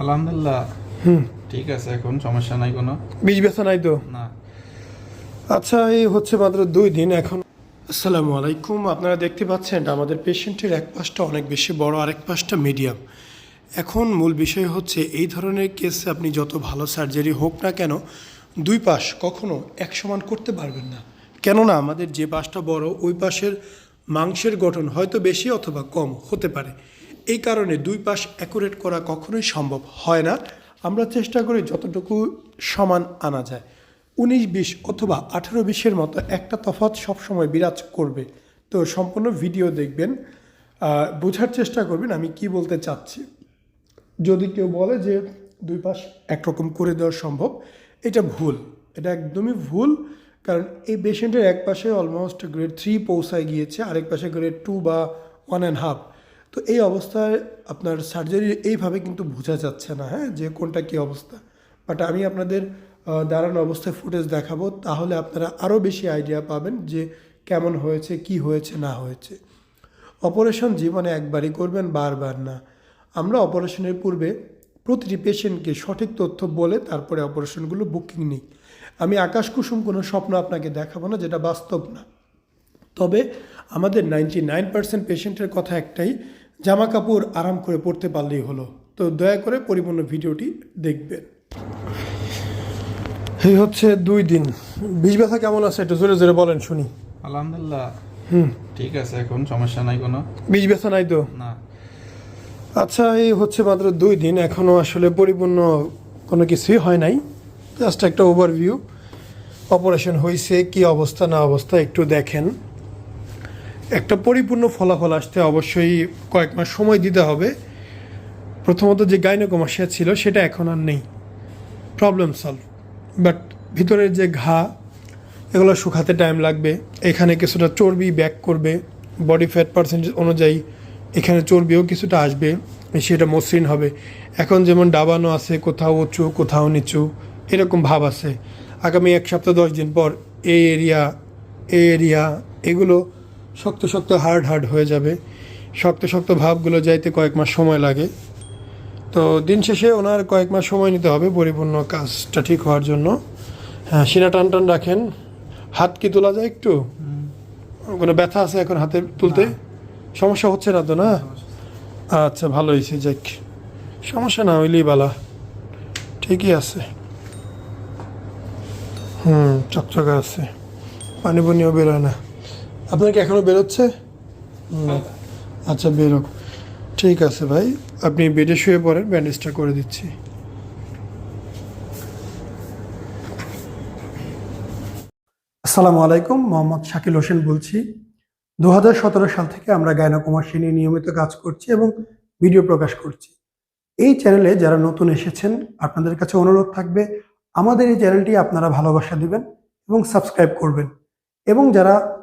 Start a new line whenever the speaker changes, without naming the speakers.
আলহামদুলিল্লাহ।
হুম।
ঠিক আছে এখন সমস্যা নাই কোনো।
বীজ ব্যথা নাই তো?
না।
আচ্ছা এই হচ্ছে মাত্র দুই দিন এখন। আসসালামু আলাইকুম আপনারা দেখতে পাচ্ছেন আমাদের পেশেন্টের এক পাশটা অনেক বেশি বড় আরেক পাশটা মিডিয়াম। এখন মূল বিষয় হচ্ছে এই ধরনের কেসে আপনি যত ভালো সার্জারি হোক না কেন দুই পাশ কখনো এক সমান করতে পারবেন না। কেননা আমাদের যে পাশটা বড় ওই পাশের মাংসের গঠন হয়তো বেশি অথবা কম হতে পারে। এই কারণে দুই পাশ অ্যাকুরেট করা কখনোই সম্ভব হয় না। আমরা চেষ্টা করি যতটুকু সমান আনা যায়। উনিশ বিশ অথবা আঠেরো বিশের মতো একটা তফাৎ সবসময় বিরাজ করবে। তো সম্পূর্ণ ভিডিও দেখবেন। বোঝার চেষ্টা করবেন আমি কি বলতে চাচ্ছি। যদি কেউ বলে যে দুই পাশ একরকম করে দেওয়া সম্ভব, এটা ভুল। এটা একদমই ভুল, কারণ এই পেশেন্টের এক পাশে অলমোস্ট গ্রেড থ্রি পৌঁছায় গিয়েছে, আরেক পাশে গ্রেড টু বা ওয়ান অ্যান্ড হাফ তো এই অবস্থায় আপনার সার্জারি এইভাবে কিন্তু বোঝা যাচ্ছে না হ্যাঁ? যে কোনটা কী অবস্থা। বাট আমি আপনাদের দাঁড়ানো অবস্থায় ফুটেজ দেখাবো, তাহলে আপনারা আরও বেশি আইডিয়া পাবেন যে কেমন হয়েছে, কি হয়েছে, না হয়েছে। অপারেশন জীবনে একবারই করবেন, বারবার না। আমরা অপারেশনের পূর্বে প্রতিটি পেশেন্টকে সঠিক তথ্য বলে তারপরে অপারেশনগুলো বুকিং নিই। আমি আকাশ কুসুম, কোনো স্বপ্ন আপনাকে দেখাবো না, যেটা বাস্তব না। তবে আমাদের নাইনটি নাইন পার্সেন্ট পেশেন্টের কথা একটাই জামা কাপড় আরাম করে পড়তে পারলেই হলো। তো দয়া করে পরিপূর্ণ ভিডিওটি দেখবেন। এই হচ্ছে দুই দিন। বিষ ব্যথা কেমন আছে? একটু জোরে জোরে বলেন শুনি।
আলহামদুলিল্লাহ।
হুম।
ঠিক আছে এখন সমস্যা নাই কোনো।
বিষ ব্যথা নাই তো?
না।
আচ্ছা এই হচ্ছে মাত্র দুই দিন। এখনও আসলে পরিপূর্ণ কোনো কিছুই হয় নাই। জাস্ট একটা ওভারভিউ অপারেশন হয়েছে কি অবস্থা না অবস্থা একটু দেখেন। একটা পরিপূর্ণ ফলাফল আসতে অবশ্যই কয়েক মাস সময় দিতে হবে। প্রথমত যে গাইনোকমাসিয়া ছিল, সেটা এখন আর নেই। প্রবলেম সলভ বাট ভিতরের যে ঘা, এগুলো শুকাতে টাইম লাগবে। এখানে কিছুটা চর্বি ব্যাক করবে। বডি ফ্যাট পার্সেন্টেজ অনুযায়ী এখানে চর্বিও কিছুটা আসবে। সেটা মসৃণ হবে। এখন যেমন ডাবানো আছে, কোথাও উঁচু, কোথাও নিচু, এরকম ভাব আছে। আগামী এক সপ্তাহ, দশ দিন পর এই এরিয়া এই এরিয়া এগুলো শক্ত শক্ত হার্ড হার্ড হয়ে যাবে। শক্ত শক্ত ভাবগুলো যাইতে কয়েক মাস সময় লাগে। তো দিন শেষে ওনার কয়েক মাস সময় নিতে হবে পরিপূর্ণ কাজটা ঠিক হওয়ার জন্য। হ্যাঁ সিনা টান টান রাখেন। হাত কি তোলা যায় একটু? কোনো ব্যথা আছে এখন হাতে তুলতে? সমস্যা হচ্ছে না তো না? আচ্ছা ভালো হয়েছে যাক। সমস্যা না হইলেই বালা। ঠিকই আছে। হুম চকচকে আছে। পানি বনিও বেরোয় না। আপনার কি এখনও বেরোচ্ছে? না আচ্ছা বেরোক। ঠিক আছে ভাই। আপনি বেডে শুয়ে পড়েন ব্যান্ডেজটা করে দিচ্ছি। আসসালামু আলাইকুম মোহাম্মদ শাকিল হোসেন বলছি। দু হাজার সতেরো সাল থেকে আমরা গায়নাকুমাসী নিয়ে নিয়মিত কাজ করছি এবং ভিডিও প্রকাশ করছি। এই চ্যানেলে যারা নতুন এসেছেন আপনাদের কাছে অনুরোধ থাকবে আমাদের এই চ্যানেলটি আপনারা ভালোবাসা দিবেন এবং সাবস্ক্রাইব করবেন। এবং যারা